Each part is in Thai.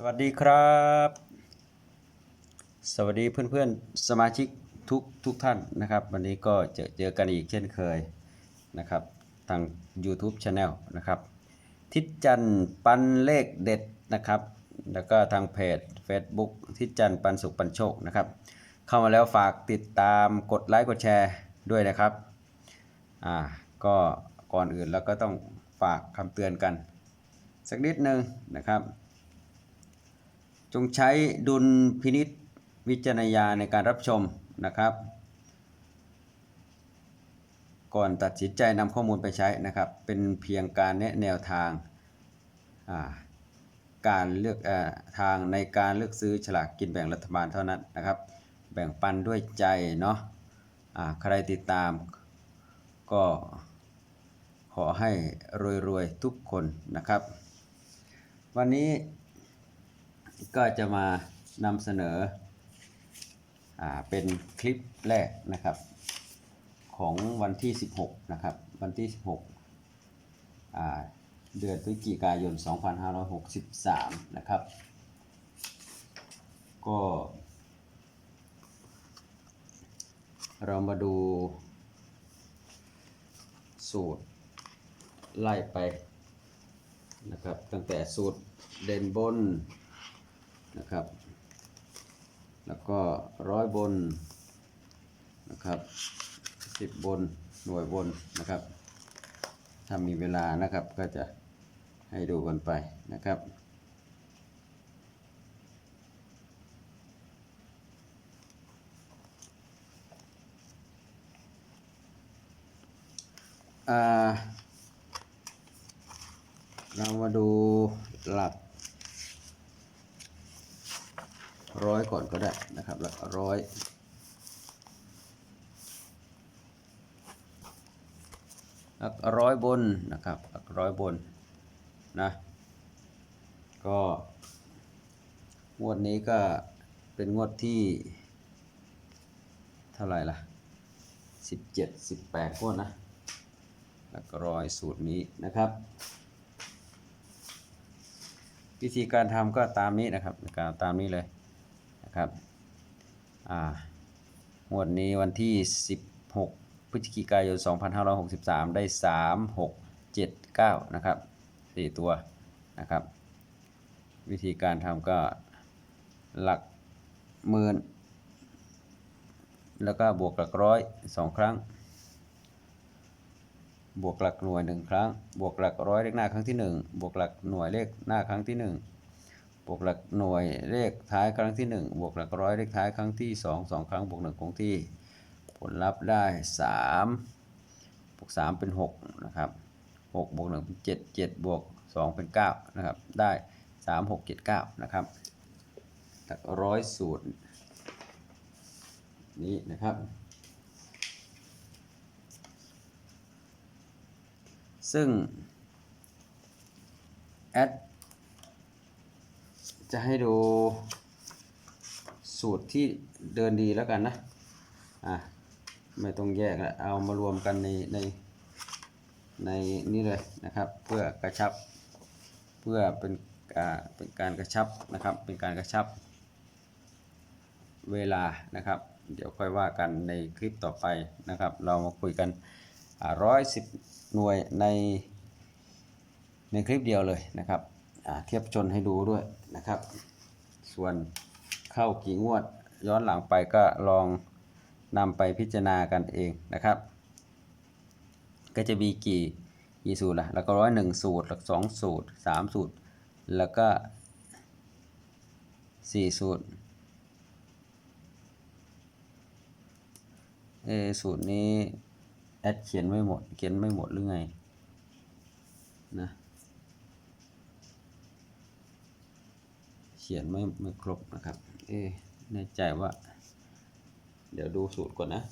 สวัสดีครับ สวัสดีเพื่อนๆสมาชิกทุกทุกท่านนะครับ วันนี้ก็เจอเจอกันอีกเช่นเคยนะครับ ทาง YouTube Channel นะครับ ทิศจันปันเลขเด็ดนะครับ แล้วก็ทางเพจ Facebook ทิศจันปันสุขปันโชคนะครับ เข้ามาแล้วฝากติดตามกดไลค์กดแชร์ด้วยนะครับอ่าก็ก่อนอื่นเราก็ต้องฝากคำเตือนกัน สักนิดหนึ่งนะครับ จงใช้ดุลพินิษวิจารณญาในการรับชมนะครับ ก่อนตัดสินใจนำข้อมูลไปใช้นะครับ เป็นเพียงการแนะแนวทางาการเลือกอทางในการเลือกซื้อฉลากกินแบ่งรัฐบาลเท่านั้นนะครับ แบ่งปันด้วยใจเนาะใครติดตามก็ขอให้รวยๆทุกคนนะครับ วันนี้ ก็จะมานำเสนออเป็นคลิปแรกนะครับ ของวันที่ 16 นะครับ วันที่ 16 เดือนพฤศจิกายน 2563 นะครับ ก็ เรามาดูสูตรไล่ไปนะครับ ตั้งแต่สูตรเด่นบน นะครับ แล้วก็ร้อยบนนะครับสิบบนหน่วยบนนะครับ ถ้ามีเวลานะครับก็จะให้ดูกันไปนะครับเรามาดูหลัก ร้อยก่อนก็ได้นะครับ หลักร้อยหลักร้อยบนนะครับหลักร้อยบนนะก็งวดนี้ก็เป็นงวดที่เท่าไหร่ล่ะสิบเจ็ดสิบแปดงวดนะหลักร้อยสูตรนี้นะครับวิธีการทำก็ตามนี้นะครับการตามนี้เลย นะครับงวดนี้วันที่ 16 พฤศจิกายน 2563 ได้ 3 6 7 9 นะครับ 4 ตัวนะครับ วิธีการทำก็หลักหมื่น แล้วก็บวกหลักร้อยสองครั้ง บวกหลักหน่วยหนึ่งครั้ง บวกหลักร้อยเลขหน้าครั้งที่หนึ่งบวกหลักหน่วยเลขหน้าครั้งที่หนึ่ง บวกหลักหน่วยเลขท้ายครั้งที่หนึ่งบวกหลักร้อยเลขท้ายครั้งที่สองสองครั้งบวกหนึ่งคงที่ ผลลัพธ์ได้สามบวกสามเป็นหกนะครับหกบวกหนึ่งเป็นเจ็ดเจ็ดบวกสองเป็นเก้านะครับ ได้สามหกเจ็ดเก้านะครับหลักร้อยสูตร นี้นะครับ ซึ่งแอด จะให้ดูสูตรที่เดินดีแล้วกันนะ อะ ไม่ต้องแยกละเอามารวมกันในในในนี้เลยนะครับ เพื่อกระชับ เพื่อเป็นอ่าเป็นการกระชับนะครับ เป็นการกระชับ เวลานะครับ เดี๋ยวค่อยว่ากันในคลิปต่อไปนะครับ เรามาคุยกันร้อยสิบหน่วยในในคลิปเดียวเลยนะครับ เทียบชนให้ดูด้วยนะครับ ส่วนเข้ากี่งวดย้อนหลังไปก็ลองนำไปพิจารณากันเองนะครับ ก็จะมีกี่กี่สูตรล่ะแล้วก็ร้อยหนึ่งสูตรแล้วสองสูตรสามสูตร แล้วก็สี่สูตรเออสูตรนี้แอดเขียนไม่หมด เขียนไม่หมดหรือไงนะ ขียนไม่ไม่ครบนะครับ เอ๊แน่ใจว่า เดี๋ยวดูสูตรก่อนนะ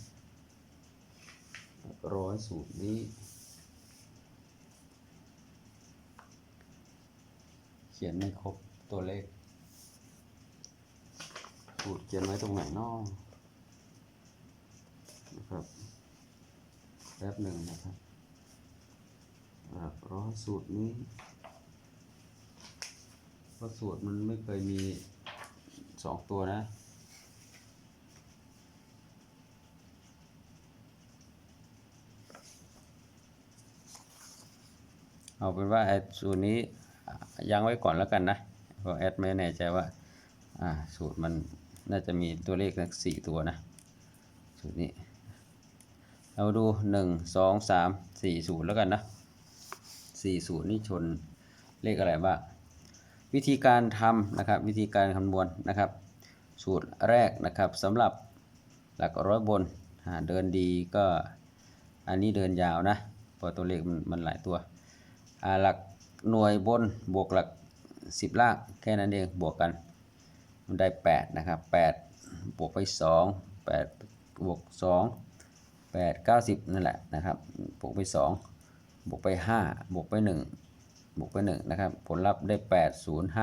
ร้อยสูตรนี้เขียนไม่ครบตัวเลขสูตรเขียนไว้ตรงไหนนาะนะครับ แป๊บหนึ่งนะครับร้อยสูตรนี้ เพราะสูตรมันไม่เคยมีสองตัวนะเอาเป็นว่าไอ้สูตรนี้ยังไว้ก่อนแล้วกันนะเพราะแอดไม่แน่ใจว่าอ่าสูตรมันน่าจะมีตัวเลขสักสี่ตัวนะ สูตรนี้ เราดูหนึ่งสองสามสี่สูตรแล้วกันนะสี่สูตรนี่ชนเลขอะไรบ้าง วิธีการทำนะครับวิธีการคำนวณนะครับ สูตรแรกนะครับสำหรับหลักร้อยบนเดินดีก็อันนี้เดินยาวนะเพราะตัวเลขมันมันหลายตัวหลักหน่วยบนบวกหลัก 10 ล่างแค่นั้นเองบวกกัน มันได้ 8 นะครับ 8 บวกไป 2 8 บวก 2 8 90 นั่นแหละนะครับ บวกไป 2 บวกไป 5 บวกไป 1 บวกไป1นะครับ ผลลัพธ์ได้ 8 0 5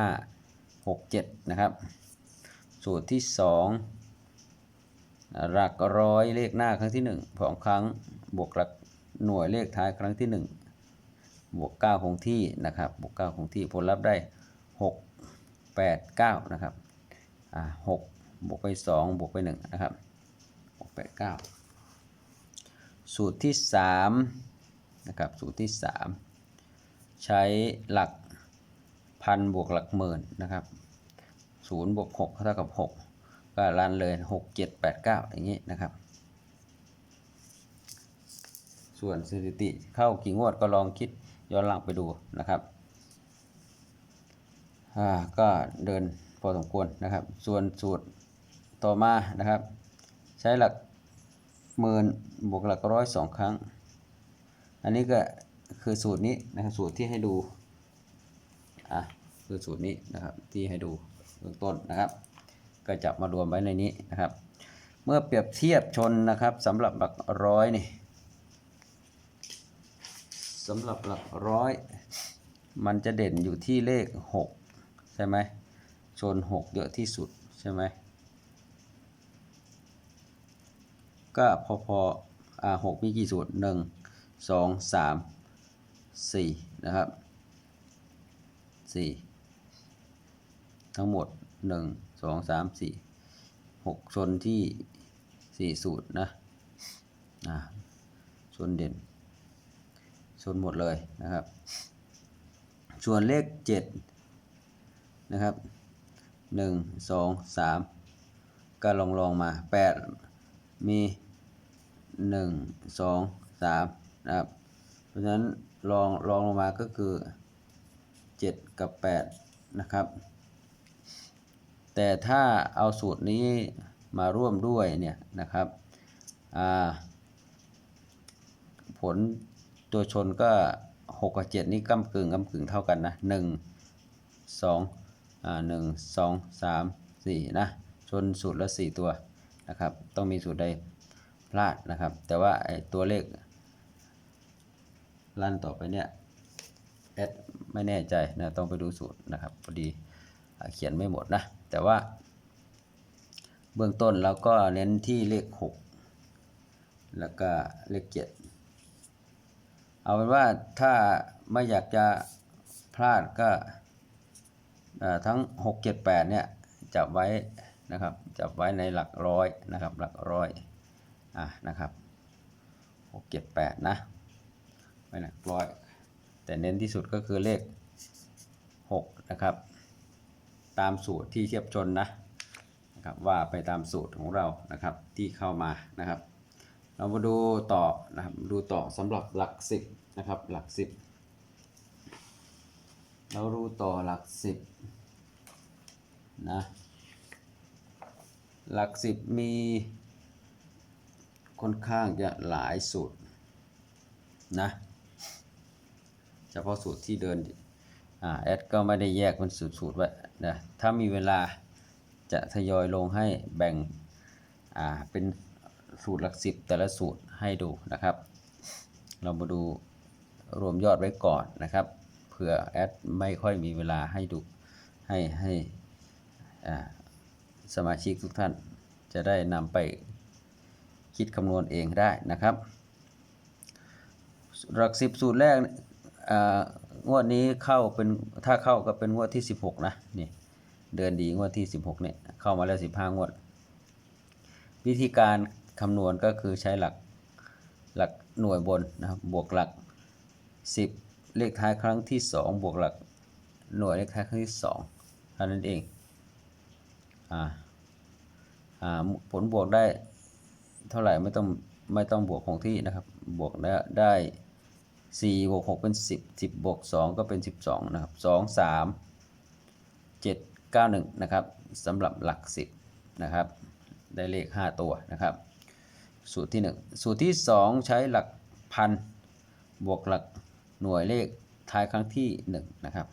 6 7 นะครับ สูตรที่ 2 หลักร้อยเลขหน้าครั้งที่1สองครั้งบวกหลักหน่วยเลขท้ายครั้งที่ 1 บวก 9 คงที่นะครับ บวก 9 คงที่ผลลัพธ์ได้ 6 8 9 นะครับอ่า6บวกไป 2 บวกไป 1 นะครับ 6 8 9 สูตรที่3นะครับ สูตรที่ 3 ใช้หลักพันบวกหลักหมื่นนะครับ0บวก6เท่ากับ6ก็รันเลย6 7 8 9อย่างนี้นะครับ ส่วนสถิติเข้ากี่งวดก็ลองคิดย้อนหลังไปดูนะครับอ่าก็เดินพอสมควรนะครับ ส่วนสูตรต่อมานะครับ ใช้หลักหมื่นบวกหลักร้อยสองครั้ง อันนี้ก็ คือสูตรนี้นะครับสูตรที่ให้ดูอะคือสูตรนี้นะครับที่ให้ดูเบื้องต้นนะครับ ก็จับมารวมไว้ในนี้นะครับ เมื่อเปรียบเทียบชนนะครับสำหรับหลักร้อยนี่สำหรับหลักร้อย มันจะเด่นอยู่ที่เลข 6 ใช่ไหมชน 6 เยอะที่สุดใช่ไหมก็พอพออ่าหกมีกี่สูตร1 2 3 4 นะครับ 4 ทั้งหมด 1 2 3 4 6 ชนที่ 4 สูตรนะอ่าชนเด่น ชนหมดเลยนะครับ ส่วนเลข 7 นะครับ 1 2 3 ก็ลองลองมา 8 มี 1 2 3 นะครับ เพราะฉะนั้น ลองลองลงมาก็คือ 7 กับ 8 นะครับ แต่ถ้าเอาสูตรนี้มาร่วมด้วยเนี่ยนะครับผลตัวชนก็ 6 กับ 7 นี่ก้ากึ่งก้ากึ่งเท่ากันนะ 1 2อ่า1 2 3 4 นะชนสูตรละ 4 ตัวนะครับ ต้องมีสูตรใดพลาดนะครับ แต่ว่าไอตัวเลข ลั่นต่อไปเนี่ยแอดไม่แน่ใจนะต้องไปดูสูตรนะครับพอดีเขียนไม่หมดนะ แต่ว่า เบื้องต้นเราก็เน้นที่เลข 6 แล้วก็เลข 7 เอาเป็นว่าถ้าไม่อยากจะพลาดก็ทั้ง 6 7 8 เนี่ย จับไว้นะครับจับไว้ในหลักร้อยนะครับหลักร้อยอะนะครับ6 7 8 นะ ไว้หลักร้อย แต่เน้นที่สุดก็คือเลข 6 นะครับ ตามสูตรที่เทียบชนนะนะครับว่าไปตามสูตรของเรานะครับที่เข้ามานะครับ เรามาดูต่อนะครับดูต่อสำหรับหลักสิบนะครับหลักสิบเราดูต่อหลักสิบนะหลักสิบมีค่อนข้างจะหลายสูตรนะ เฉพาะสูตรที่เดินอ่าแอดก็ไม่ได้แยกเป็นสูตรสูตรไว้นะถ้ามีเวลาจะทยอยลงให้แบ่งอ่าเป็นสูตรหลักสิบแต่ละสูตรให้ดูนะครับ เรามาดูรวมยอดไว้ก่อนนะครับเผื่อแอดไม่ค่อยมีเวลาให้ดูให้ให้อ่าสมาชิกทุกท่านจะได้นำไปคิดคำนวณเองได้นะครับ หลักสิบสูตรแรก งวดนี้เข้าเป็นถ้าเข้าก็เป็นงวดที่สิบหกนะนี่เดือนดีงวดที่สิบหกเนี่ยเข้ามาแล้วสิบห้างวด วิธีการคำนวณก็คือใช้หลักหลักหน่วยบนนะครับบวกหลักสิบเลขท้ายครั้งที่สองบวกหลักหน่วยเลขท้ายครั้งที่สองเท่านั้นเองอ่าอ่าผลบวกได้เท่าไหร่ไม่ต้องไม่ต้องบวกคงที่นะครับบวกได้ได้ สี่บวกหกเป็นสิบสิบบวกสองก็เป็นสิบสองนะครับสองสาม791นะครับสำหรับหลัก10นะครับ ได้เลข5ตัวนะครับ สูตรที่1สูตรที่2ใช้หลักพันบวกหลักหน่วยเลขท้ายครั้งที่1นะครับ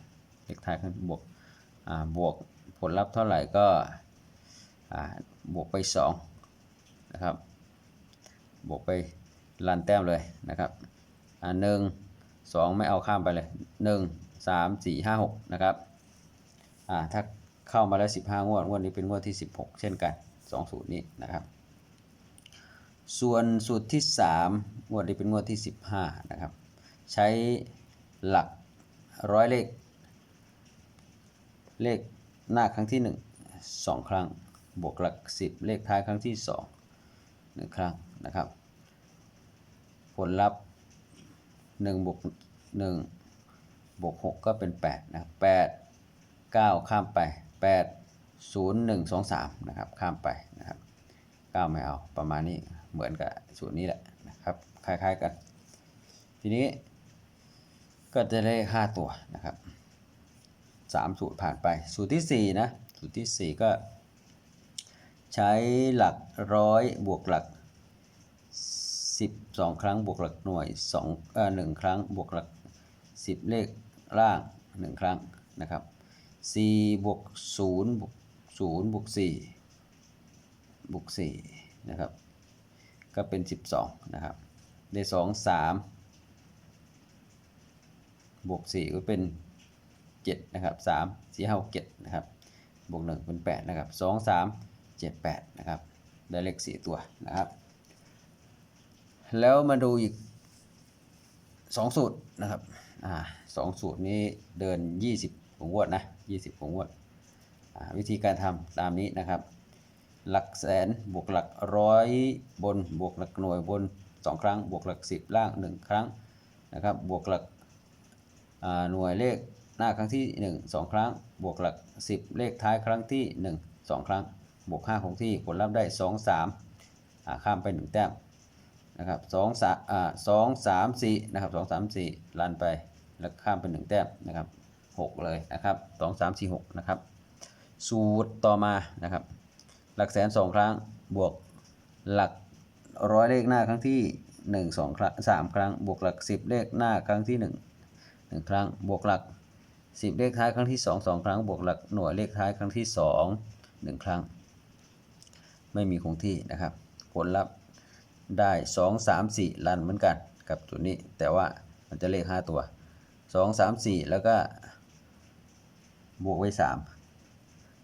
เลขท้ายครั้งบวกบวกผลลัพธ์เท่าไหร่ก็บวกไป2นะครับ บวกไปลันแต้มเลยนะครับ อ่าหนึ่งสองไม่เอาข้ามไปเลยหนึ่งสามสี่ห้าหกนะครับอ่าถ้าเข้ามาแล้ว15งวดงวดนี้เป็นงวดที่16เช่นกัน2สูตรนี้นะครับส่วนสูตรที่3งวดนี้เป็นงวดที่15นะครับใช้หลักร้อยเลข เลขหน้าครั้งที่1 2ครั้งบวกหลัก10เลขท้ายครั้งที่2 1ครั้งนะครับ ผลลัพธ์ 1บวก1บวก6ก็เป็น8นะครับ8 9ข้ามไป8 0 1 2 3นะครับข้ามไปนะครับ9ไม่เอาประมาณนี้เหมือนกับสูตรนี้แหละนะครับคล้ายๆกัน ทีนี้ก็จะได้ 5 ตัวนะครับ 3 สูตรผ่านไป สูตรที่ 4 นะ สูตรที่ 4 ก็ใช้หลักร้อยบวกหลัก 2 ครั้งบวกหลักหน่วย2เอ่อ1ครั้งบวกหลัก 10 เลขล่าง 1 ครั้งนะครับ4บวก0บวก0บวก4บวก4นะครับก็เป็น 12นะครับได้2 3บวก4ก็เป็น7นะครับ3 4 5 7นะครับบวก1เป็น8นะครับ2 3 7 8นะครับได้เลข 4 ตัวนะครับ แล้วมาดูอีก2สูตรนะครับอ่าสองสูตรนี้เดิน 20ของงวดนะ20ของงวดอ่าวิธีการทำตามนี้นะครับ หลักแสนบวกหลักร้อยบนบวกหลักหน่วยบน 2 ครั้ง บวกหลัก 10 ล่าง 1 ครั้งนะครับ บวกหลักอ่าหน่วยเลขหน้าครั้งที่ 1 2 ครั้ง บวกหลัก 10 เลขท้ายครั้งที่ 1 2 ครั้ง บวก5คงที่ผลลัพธ์ได้ 2 3อ่าข้ามไป 1 แต้ม นะครับ2 3อ่า2 3 4นะครับ2 3 4ลันไปแล้วข้ามเป็น1แต้มนะครับ6เลยนะครับ2 3 4 6นะครับ สูตรต่อมานะครับ หลักแสนสองครั้งบวกหลักร้อยเลขหน้าครั้งที่หนึ่งสองครั้งสามครั้ง บวกหลักสิบเลขหน้าครั้งที่หนึ่งหนึ่งครั้ง บวกหลักสิบเลขท้ายครั้งที่สองสองครั้ง บวกหลักหน่วยเลขท้ายครั้งที่สองหนึ่งครั้ง ไม่มีคงที่นะครับ ผลลัพธ์ ได้สองสามสี่ลันเหมือนกันกับจุดนี้ แต่ว่ามันจะเลขห้าตัวสองสามสี่แล้วก็บวกไว้สาม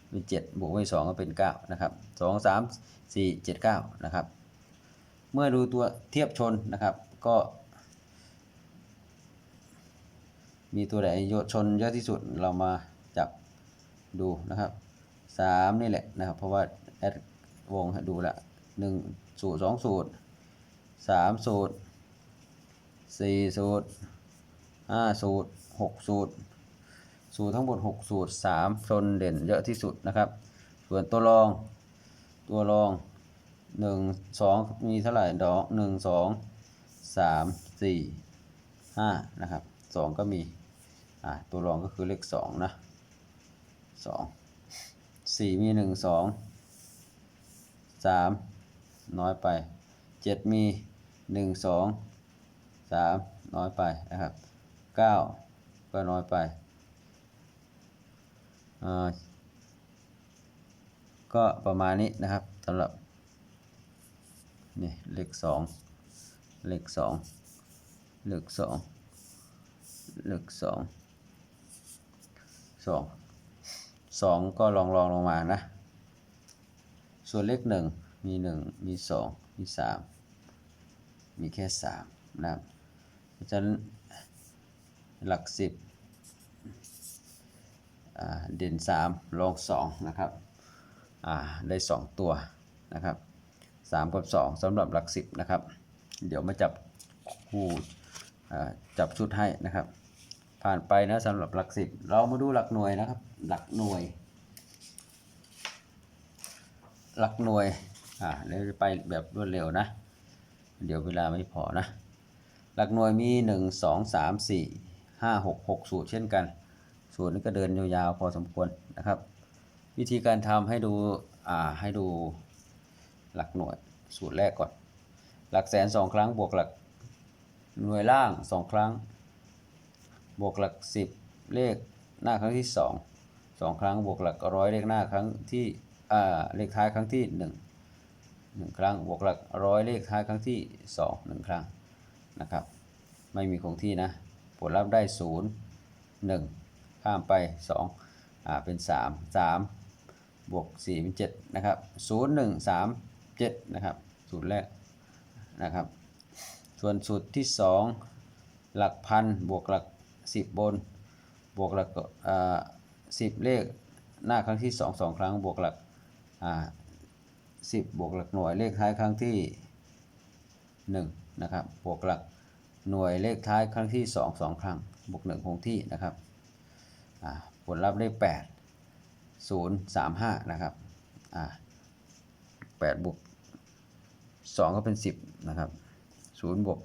เป็นเจ็ดบวกไว้สองก็เป็นเก้านะครับสองสามสี่เจ็ดเก้านะครับ เมื่อดูตัวเทียบชนนะครับก็ มีตัวไหนโยชนเยอะที่สุดเรามาจับดูนะครับสามนี่แหละนะครับ เพราะว่าแอดวงดูละหนึ่งสูตรสองสูตร สามสูตรสี่สูตรห้าสูตรหกสูตร สูตรทั้งหมด6สูตร3ชนเด่นเยอะที่สุดนะครับ ส่วนตัวรองตัวรอง1 2มีเท่าไหร่ดอก1 2 3 4 5นะครับ2ก็มีอ่าตัวรองก็คือเลข2นะ2 4มี1 2 3น้อยไป 7มี1 2 3น้อยไปนะครับ9ก็น้อยไปก็ประมาณนี้นะครับสำหรับนี่เลขสองเลขสองเลขสองเลขสองสองสองก็ลองลองลงมานะ ส่วนเลขหนึ่งมีหนึ่งมีสองมีสาม มีแค่สามนะครับเพราะฉะนั้นหลักสิบอ่าเด่น3รอง2นะครับได้2ตัวนะครับ3กับ2สำหรับหลัก10นะครับ เดี๋ยวมาจับคู่จับชุดให้นะครับ ผ่านไปนะสำหรับหลัก10เรามาดูหลักหน่วยนะครับ หลักหน่วย หลักหน่วยอ่าเดี๋ยวจะไปแบบรวดเร็วนะ เดี๋ยวเวลาไม่พอนะ หลักหน่วยมี 1 2 3 4 5 6 6 สูตรเช่นกัน สูตรนี้ก็เดินยาวๆพอสมควรนะครับ วิธีการทำให้ดูอ่าให้ดูหลักหน่วยสูตรแรกก่อน หลักแสนสองครั้งบวกหลักหน่วยล่างสองครั้ง บวกหลักสิบเลขหน้าครั้งที่สองสองครั้งบวกหลักร้อยเลขหน้าครั้งที่อ่าเลขท้ายครั้งที่หนึ่ง หนึ่งครั้งบวกหลักร้อยเลขท้ายครั้งที่สองหนึ่งครั้งนะครับ ไม่มีคงที่นะผลลัพธ์ได้ศูนย์หนึ่งข้ามไปสองอ่าเป็นสามสามบวกสี่เป็นเจ็ดนะครับศูนย์หนึ่งสามเจ็ดนะครับสูตรแรกนะครับ ส่วนสูตรที่สองหลักพันบวกหลักสิบบน บวกหลักอ่าสิบเลขหน้าครั้งที่สองสองครั้งบวกหลักอ่า สิบบวกหลักหน่วยเลขท้ายครั้งที่หนึ่งนะครับ บวกหลักหน่วยเลขท้ายครั้งที่สองสองครั้ง บวกหนึ่งคงที่นะครับผลลัพธ์ได้แปดศูนย์สามห้านะครับอ่าแปดบวกสองก็เป็นสิบนะครับศูนย์บวก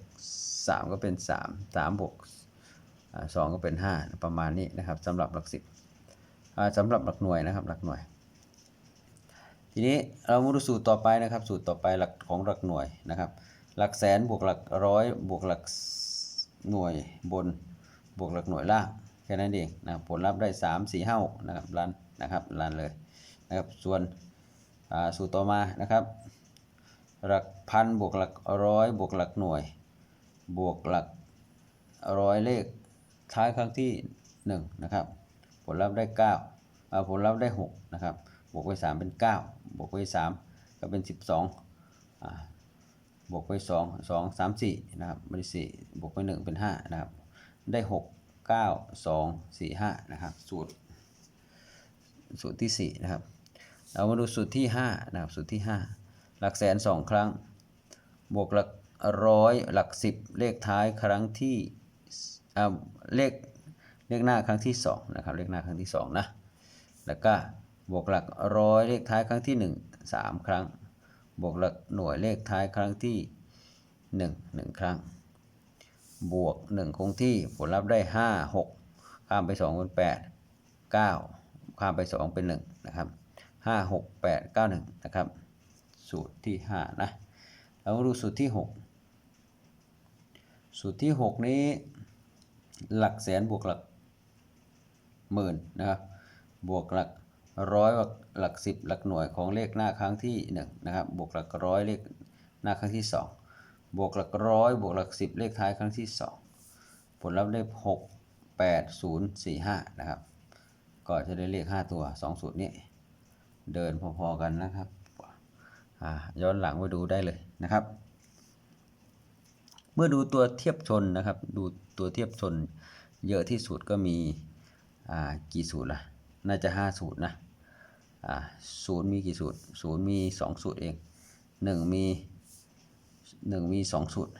สามก็เป็นสามสามบวกอ่าสองก็เป็น 5 ประมาณนี้นะครับสำหรับหลักสิบสำหรับหลักหน่วยนะครับหลักหน่วย ทีนี้เรามาดูสูตรต่อไปนะครับ สูตรต่อไปหลักของหลักหน่วยนะครับ หลักแสนบวกหลักร้อยบวกหลักหน่วยบนบวกหลักหน่วยล่างแค่นั้นเองนะครับผลลัพธ์ได้ 3 4 5 6นะครับรันนะครับรันเลยนะครับส่วนสูตรต่อมานะครับ หลักพันบวกหลักร้อยบวกหลักหน่วย บวกหลักร้อยเลขท้ายครั้งที่1นะครับผลลัพธ์ได้9อ่าผลลัพธ์ได้6นะครับ บวกไป3เป็น 9 บวกไป3ก็เป็น 12อ่าบวกไป 2 2 3 4นะครับไม่ได้4บวกไป 1 เป็น 5 นะครับ ได้ 6 9 2 4 5 นะครับ สูตร สูตรที่ 4 นะครับ เรามาดูสูตรที่ 5 นะครับ สูตรที่ 5 หลักแสน 2 ครั้ง บวกหลักร้อยหลัก 10 เลขท้ายครั้งที่อ่าเลขเลขหน้าครั้งที่สองนะครับ เลขหน้าครั้งที่สองนะ แล้วก็ บวกหลักร้อยเลขท้ายครั้งที่หนึ่งสามครั้ง บวกหลักหน่วยเลขท้ายครั้งที่หนึ่งหนึ่งครั้ง บวกหนึ่งคงที่ผลลัพธ์ได้ห้าหกข้ามไปสองเป็นแปดเก้าข้ามไปสองเป็นหนึ่งนะครับห้าหกแปดเก้าหนึ่งนะครับ สูตรที่ห้านะ เรามาดูสูตรที่หกสูตรที่หกนี้หลักแสนบวกหลักหมื่นนะครับ บวกหลัก ร้อยบวกหลักสิบหลักหน่วยของเลขหน้าครั้งที่หนึ่งนะครับบวกหลักร้อยเลขหน้าครั้งที่สองบวกหลักร้อยบวกหลักสิบเลขท้ายครั้งที่สองผลลัพธ์ได้หกแปดศูนย์สี่ห้านะครับก็จะได้เลขห้าตัวสองสูตรนี้ เดินพอๆกันนะครับอ่าย้อนหลังไปดูได้เลยนะครับ เมื่อดูตัวเทียบชนนะครับ ดูตัวเทียบชนเยอะที่สุดก็มีอ่ากี่สูตรล่ะ น่าจะห้าสูตรนะอ่าศูนย์มีกี่สูตรศูนย์มีสองสูตรเองหนึ่งมีหนึ่งมีสองสูตร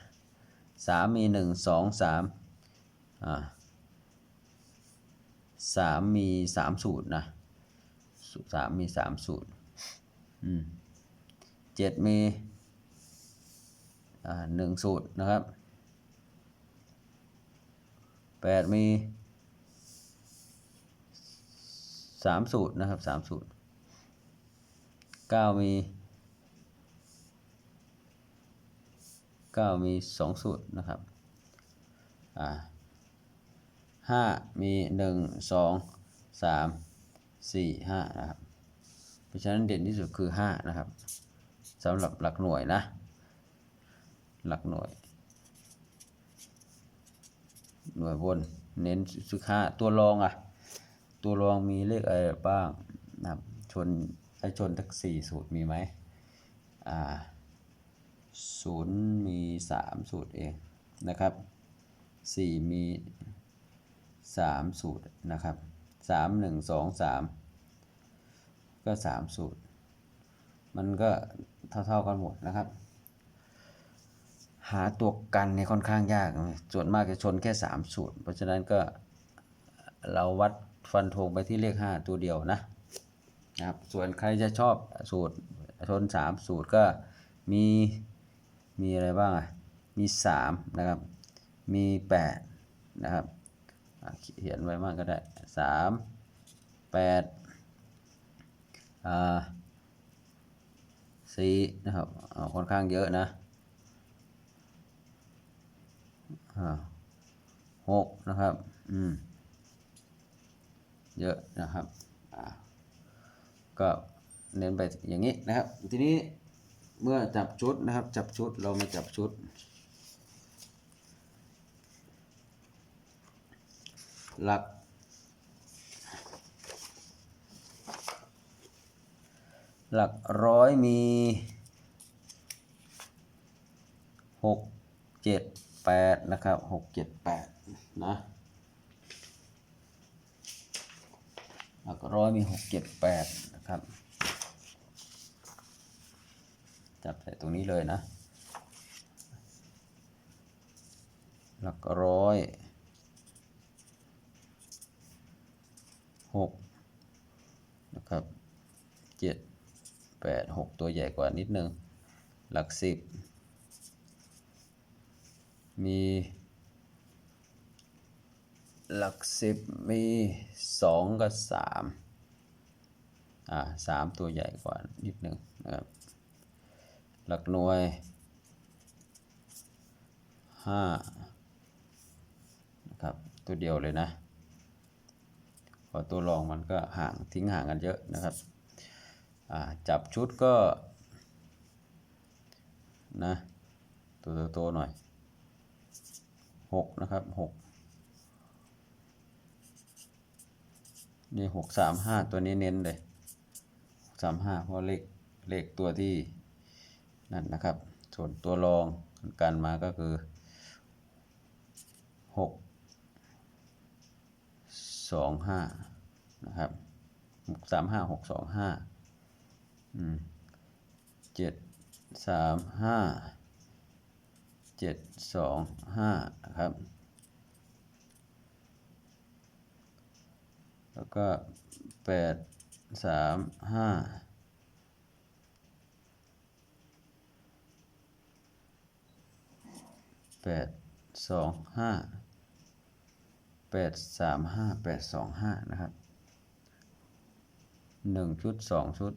สามมีหนึ่งสองสามอ่าสามมีสามสูตรนะสูตรสามมีสามสูตรอืมเจ็ดมีอ่าหนึ่งสูตรนะครับแปดมี สามสูตรนะครับสามสูตรเก้ามีเก้ามีสองสูตรนะครับอ่าห้ามีหนึ่งสองสามสี่ห้านะครับเพราะฉะนั้นเด่นที่สุดคือห้านะครับสำหรับหลักหน่วยนะ หลักหน่วย หน่วยบนเน้นสุขาตัวรองอะ ตัวรองมีเลขอะไรบ้างนะครับชนไอชนทักสี่สูตรมีไหมอ่าศูนย์มีสามสูตรเองนะครับสี่มีสามสูตรนะครับสามหนึ่งสองสามก็สามสูตร มันก็เท่าๆกันหมดนะครับ หาตัวกันเนี่ยค่อนข้างยาก ส่วนมากจะชนแค่สามสูตร เพราะฉะนั้นก็เราวัด ฟันธงไปที่เลขห้าตัวเดียวนะนะครับส่วนใครจะชอบสูตรชนสามสูตรก็มีมีอะไรบ้างอะมีสามนะครับมีแปดนะครับเขียนไว้บ้างก็ได้สามแปดอ่าสี่นะครับค่อนข้างเยอะนะหกนะครับ อืม เยอะนะครับก็เน้นไปอย่างนี้นะครับ ทีนี้เมื่อจับชุดนะครับ จับชุดเรามาจับชุด หลัก หลักร้อยมีหกเจ็ดแปดนะครับหกเจ็ดแปดนะ หลักร้อยมีหกเจ็ดแปดนะครับ จับใส่ตรงนี้เลยนะ หลักร้อยหกนะครับเจ็ดแปดหกตัวใหญ่กว่านิดนึง หลักสิบมี หลักสิบมีสองกับสามอ่าสามตัวใหญ่กว่านิดหนึ่งนะครับ หลักหน่วยห้านะครับตัวเดียวเลยนะพอตัวรองมันก็ห่างทิ้งห่างกันเยอะนะครับจับชุดก็นะตัวโตๆหน่อย 6 นะครับ 6 นี่หกสามห้าตัวนี้เน้นเลยสามห้าเพราะเลขเลขตัวที่นั่นนะครับ ส่วนตัวรองกันมาก็คือหกสองห้านะครับหกสามห้าหกสองห้าอืมเจ็ดสามห้าเจ็ดสองห้านะครับ แล้วก็แปดสามห้าแปดสองห้าแปดสามห้าแปดสองห้านะครับหนึ่งชุดสองชุด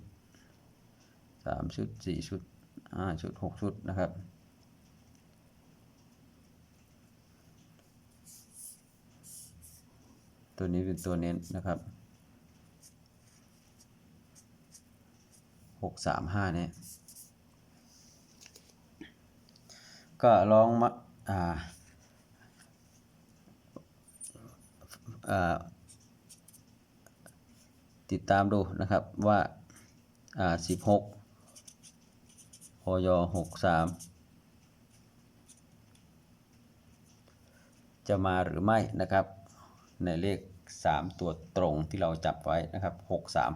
สามชุดสี่ชุดห้าชุดหกชุดนะครับ ตัวนี้เป็นตัวเน้นนะครับหกสามห้าเนี่ย ก็ลองมาอ่าติดตามดูนะครับว่าอ่าสิบหกพยหกสามจะมาหรือไม่นะครับ ในเลข 3 ตัวตรงที่เราจับไว้นะครับ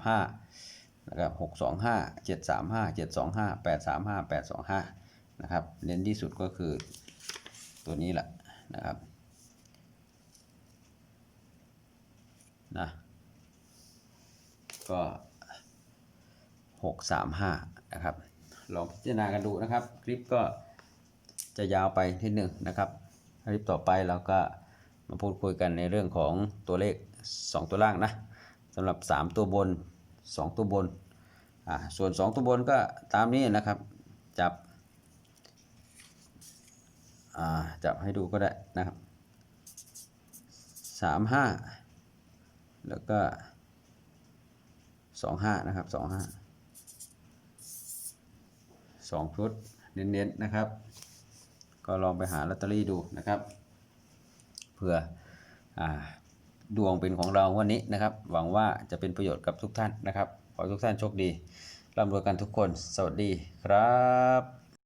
635นะครับ625 735 725 835 825นะครับเน้นที่สุดก็คือตัวนี้แหละนะครับนะก็ 635นะครับลองพิจารณากันดูนะครับ คลิปก็จะยาวไปทีหนึ่งนะครับ คลิปต่อไปเราก็ มาพูดคุยกันในเรื่องของตัวเลข 2 ตัวล่างนะสำหรับ 3 ตัวบน 2 ตัวบนอ่าส่วน 2 ตัวบนก็ตามนี้นะครับจับอ่าจับให้ดูก็ได้นะครับ 3 5 แล้วก็ 2 5 นะครับ 2 5 2 ชุดเน้นๆนะครับ ก็ลองไปหาลอตเตอรี่ดูนะครับ เพื่ออดวงเป็นของเราวันนี้นะครับ หวังว่าจะเป็นประโยชน์กับทุกท่านนะครับ ขอทุกท่านโชคดีร่ำรวยกันทุกคน สวัสดีครับ